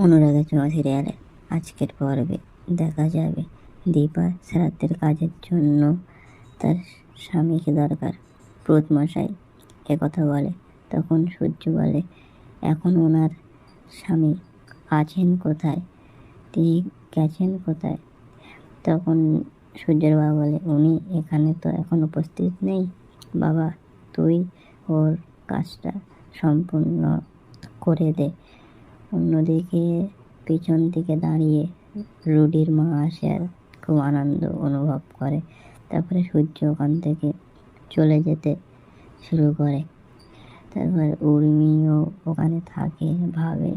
অনুরাগের ছোঁয়া সিরিয়ালে আজকের পর্বে দেখা যাবে। দীপা শ্রাদ্ধের কাজের জন্য তার স্বামীকে দরকার। প্রত মশাই কথা বলে, তখন সূর্য বলে, এখন ওনার স্বামী আছেন কোথায়? তিনি গেছেন কোথায়? তখন সূর্যের বাবা বলে, উনি এখানে তো এখন উপস্থিত নেই। বাবা, তুই ওর কাজটা সম্পূর্ণ করে দে। অন্যদিকে পিছন দিকে দাঁড়িয়ে রুডির মা আসে আর খুব আনন্দ অনুভব করে। তারপরে সূর্য ওখান থেকে চলে যেতে শুরু করে। তারপর উর্মিও ওখানে থাকে, ভাবে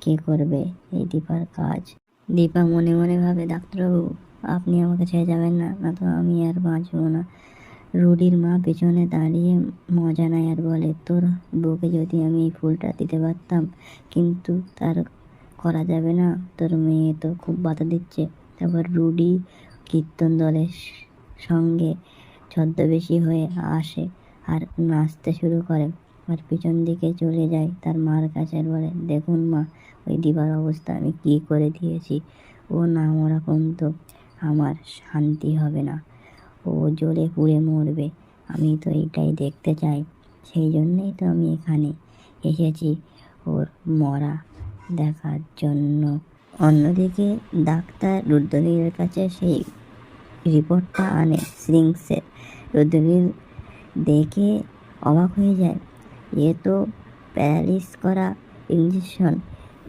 কে করবে এই দীপার কাজ। দীপা মনে মনে ভাবে, ডাক্তারবাবু, আপনি আমাকে ছেড়ে যাবেন না না তো আমি আর বাঁচবো না। রুডির মা পেছনে দাঁড়িয়ে মজা নেয় আর বলে, তোর বউকে যদি আমি এই ফুলটা দিতে পারতাম, কিন্তু তার করা যাবে না। তোর মেয়ে তো খুব বাধা দিচ্ছে। তারপর রুডি কীর্তন দলের সঙ্গে ছদ্মবেশী হয়ে আসে আর নাচতে শুরু করে। আর পিছন দিকে চলে যায় তার মার কাছে বলে, দেখুন মা, ওই দিবার অবস্থা আমি কী করে দিয়েছি? ও না ওরকম তো আমার শান্তি হবে না। ও জ্বলে পুড়ে মরবে। আমি তো এইটাই দেখতে চাই। সেই জন্যেই তো আমি এখানে এসেছি ওর মরা দেখার জন্য। অন্যদিকে ডাক্তার রুদ্রনীলের কাছে সেই রিপোর্টটা আনে। সিরিংসের রুদ্রনীল দেখে অবাক হয়ে যায়। এ তো প্যারালিস করা ইঞ্জেকশন।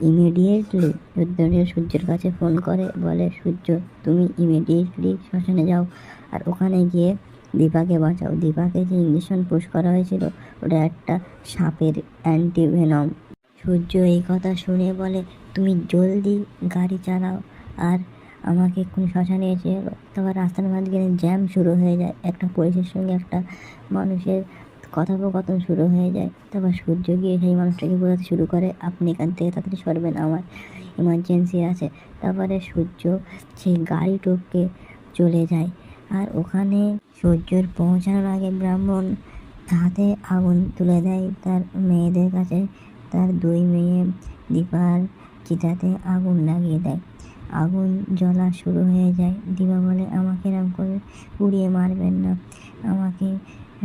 ইমিডিয়েটলি রুদ্রনীল সূর্যের কাছে ফোন করে, বলে, সূর্য, তুমি ইমিডিয়েটলি শ্মশানে যাও। আর ওখানে গিয়ে দীপাকে বাঁচাও। দীপাকে যে ইঞ্জেকশন পুশ করা হয়েছিল, ওটা একটা সাপের অ্যান্টিভেনম সূর্য এই কথা শুনে বলে, তুমি জলদি গাড়ি চালাও আর আমাকে এক্ষুনি শ্মশানে এসে তারপর রাস্তার মাঝখানে জ্যাম শুরু হয়ে যায়। একটা পুলিশের সঙ্গে একটা মানুষের কথোপকথন শুরু হয়ে যায়। তারপর সূর্য গিয়ে সেই মানুষটাকে বোঝাতে শুরু করে, আপনি এখান থেকে তাড়াতাড়ি সরবেন, আমার ইমার্জেন্সি আছে। তারপরে সূর্য সেই গাড়ি টপকে চলে যায়। আর ওখানে সূর্যর পৌঁছানোর আগে ব্রাহ্মণ হাতে আগুন তুলে দেয়। তার মেয়েদের কাছে তার দুই মেয়ে দীপার চিতাতে আগুন লাগিয়ে দেয়। আগুন জ্বলা শুরু হয়ে যায়। দীপা বলে, আমাকে এরকম করে পুড়িয়ে মারবেন না। আমাকে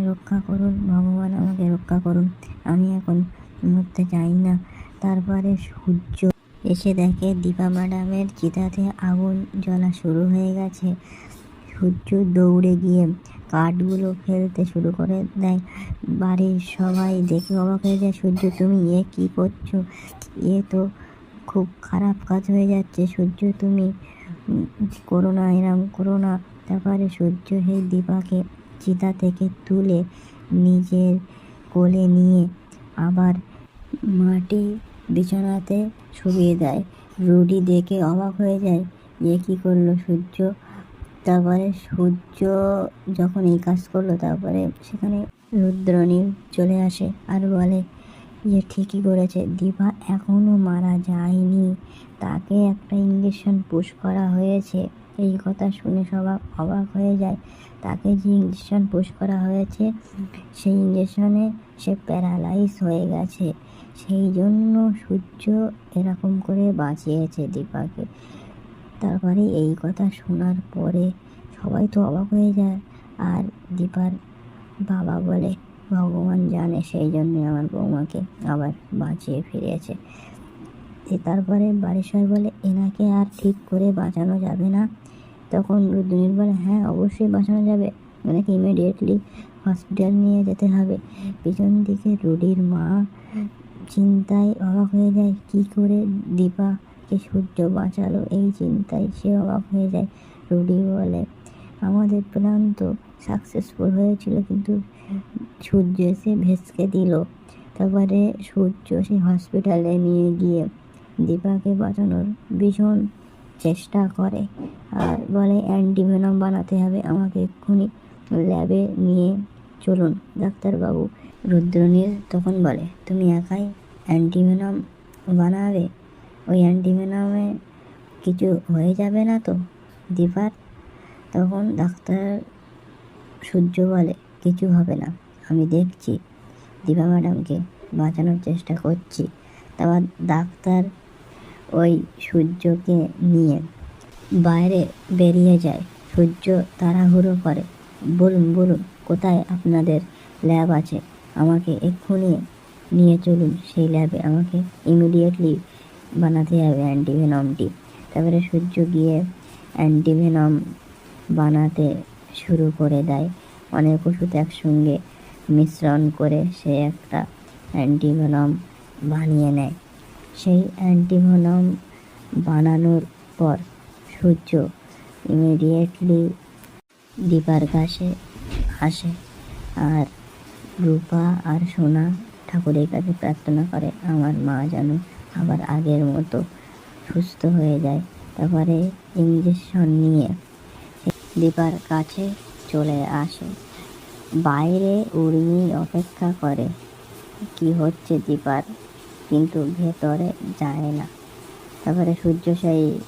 রক্ষা করুন, ভগবান আমাকে রক্ষা করুন। আমি এখন মরতে চাই না। তারপরে সূর্য এসে দেখে দীপা ম্যাডামের চিতাতে আগুন জ্বলা শুরু হয়ে গেছে। সূর্য দৌড়ে গিয়ে কাঠগুলো ফেলতে শুরু করে দেয়। বাড়ির সবাই দেখে অবাক হয়ে যায়, সূর্য, তুমি এ কী করছ? এ তো খুব খারাপ কাজ হয়ে যাচ্ছে, সূর্য, তুমি করো না, এরম করো না। তারপরে সূর্য সেই দীপাকে চিতা থেকে তুলে নিজের কোলে নিয়ে আবার মাটি বিছানাতে শুয়ে দেয়। রুডি দেখে অবাক হয়ে যায়, এ কী করল সূর্য? তারপরে সূর্য যখন এই কাজ করল, তারপরে সেখানে রুদ্রনীল চলে আসে আর বলে যে, ঠিকই করেছে, দিভা এখনও মারা যায়নি। তাকে একটা ইঞ্জেকশন পুশ করা হয়েছে। এই কথা শুনে সবাই অবাক হয়ে যায়। তাকে যে ইঞ্জেকশন পুশ করা হয়েছে, সেই ইঞ্জেকশনে সে প্যারালাইজ হয়ে গেছে। সেই জন্য সূর্য এরকম করে বাঁচিয়েছে দীপাকে তারপরে এই কথা শোনার পরে সবাই তো অবাক হয়ে যায়। আর দীপার বাবা বলে, ভগবান জানে সেই জন্য আমার বৌমাকে আবার বাঁচিয়ে ফিরেছে। তারপরে বাড়ির সবাই বলে, এনাকে আর ঠিক করে বাঁচানো যাবে না। তখন রুদ্রনীল বলে হ্যাঁ অবশ্যই বাঁচানো যাবে। এনাকে ইমিডিয়েটলি হসপিটাল নিয়ে যেতে হবে। পিছন দিকে রুডির মা চিন্তায় অবাক হয়ে যায়, কি করে দীপাকে সূর্য বাঁচালো। এই চিন্তায় সে অবাক হয়ে যায়, রুডি বলে। আমাদের প্ল্যান তো সাকসেসফুল হয়েছিল, কিন্তু সূর্য এসে ভেসকে দিল। তারপরে সূর্য সেই হসপিটালে নিয়ে গিয়ে দীপাকে বাঁচানোর ভীষণ চেষ্টা করে আর বলে অ্যান্টিভেনম বানাতে হবে, আমাকে এক্ষুনি ল্যাবে নিয়ে চলুন। ডাক্তারবাবু রুদ্রনীল তখন বলে, তুমি একাই অ্যান্টিভেনম বানাবে? ওই অ্যান্টিভেনমে কিছু হয়ে যাবে না তো দীপার তখন ডাক্তার সূর্য বলে, কিছু হবে না, আমি দেখছি। দীপা ম্যাডামকে বাঁচানোর চেষ্টা করছি। তারপর ডাক্তার ওই সূর্যকে নিয়ে বাইরে বেরিয়ে যায়। সূর্য তাড়াহুড়ো করে, বলুন বলুন, কোথায় আপনাদের ল্যাব আছে? আমাকে এক্ষুনি নিয়ে চলুন, সেই ল্যাবে আমাকে ইমিডিয়েটলি বানাতে হবে অ্যান্টিভেনমটি তারপরে সূর্য গিয়ে অ্যান্টিভেনম বানাতে শুরু করে দেয়। অনেক ওষুধ একসঙ্গে মিশ্রণ করে সে একটা অ্যান্টিভেনম বানিয়ে নেয়। সেই অ্যান্টিভেনম বানানোর পর সূর্য ইমিডিয়েটলি দীপার কাছে আসে আর রূপা আর সোনা ঠাকুরের কাছে প্রার্থনা করে, আমার মা যেন আবার আগের মতো সুস্থ হয়ে যায়। তারপরে ইঞ্জেকশন নিয়ে দীপার কাছে চলে আসে। বাইরে উর্মি অপেক্ষা করে, কি হচ্ছে দীপার? কিন্তু ভেতরে যায় না। তারপরে সূর্য সেই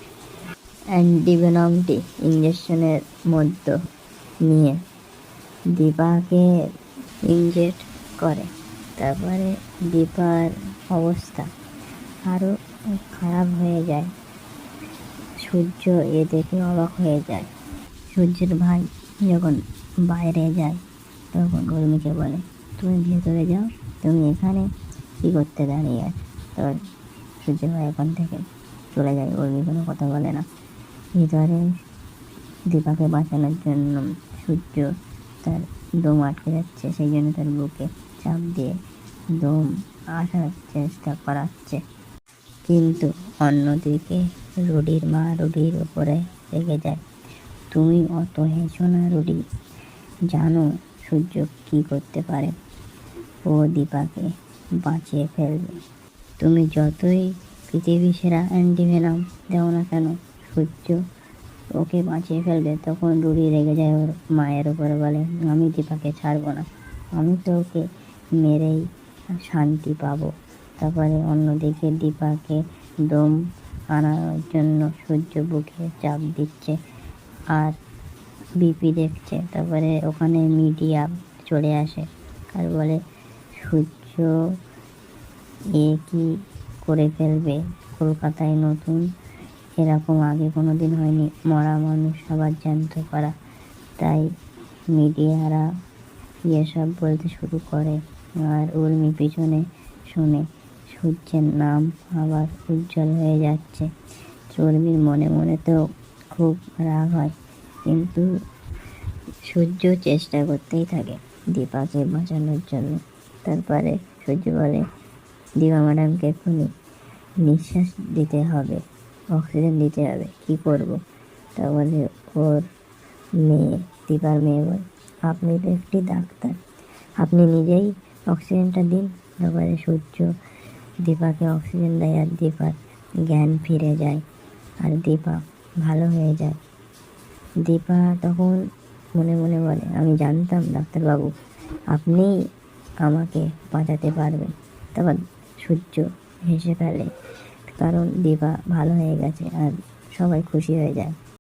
অ্যান্টিভেনমটি ইঞ্জেকশনের মধ্যে নিয়ে দীপাকে ইনজেক্ট করে। তারপরে দীপার অবস্থা আরও খারাপ হয়ে যায়। সূর্য এ দেখে অবাক হয়ে যায়। সূর্যের ভাই যখন বাইরে যায়, তখন উর্মিকে বলে, তুমি ভেতরে যাও, তুমি এখানে কী করতে দাঁড়িয়ে আছো? তখন সূর্যের ভাই এখান থেকে চলে যায়। উর্মি কোনো কথা বলে না। ভিতরে দীপাকে বাঁচানোর জন্য সূর্য তার দম আটকে যাচ্ছে। সেই জন্য তার বুকে চাপ দিয়ে দম আসার চেষ্টা করাচ্ছে। কিন্তু অন্যদিকে রুডির মা রুডির উপরে রেগে যায়। তুমি অত হেঁচো না রুডি। জানো সূর্য কি করতে পারে। ও দীপাকে বাঁচিয়ে ফেলবে। তুমি যতই পৃথিবী সেরা অ্যান্টিভেনাম দেও না কেন, সূর্য ওকে বাঁচিয়ে ফেলবে তখন রুড়ি রেগে যায় ওর মায়ের উপরে বলে, আমি দীপাকে ছাড়বো না। আমি তো ওকে মেরেই শান্তি পাবো। তারপরে অন্যদিকে দীপাকে দম আনার জন্য সূর্য বুকে চাপ দিচ্ছে আর বিপি দেখছে। তারপরে ওখানে মিডিয়া চলে আসে আর বলে, সূর্য এ কি করে ফেলবে? কলকাতায় নতুন? এরকম আগে কোনো দিন হয়নি। মরা মানুষ আবার জ্যান্ত করা। তাই মিডিয়ারা এসব বলতে শুরু করে আর উর্মি পিছনে শুনে। সূর্যের নাম আবার উজ্জ্বল হয়ে যাচ্ছে। চর্মির মনে মনে তো খুব রাগ হয়, কিন্তু সূর্য চেষ্টা করতেই থাকে দীপাকে বাঁচানোর জন্য। তারপরে সূর্য বলে দীপা ম্যাডামকে এক্ষুনি নিঃশ্বাস দিতে হবে, অক্সিজেন দিতে হবে, কি করব? তারপরে ওর মেয়ে দীপার মেয়ে বল, আপনি তো একটি ডাক্তার, আপনি নিজেই অক্সিজেনটা দিন। তারপরে সূর্য দীপাকে অক্সিজেন দেয় আর দীপার জ্ঞান ফিরে যায় আর দীপা ভালো হয়ে যায়। দীপা তখন মনে মনে বলে, আমি জানতাম ডাক্তারবাবু আপনিই আমাকে বাঁচাতে পারবেন। তারপর সূর্য হেসে ফেলে, কারণ দীপা ভালো হয়ে গেছে আর সবাই খুশি হয়ে যায়।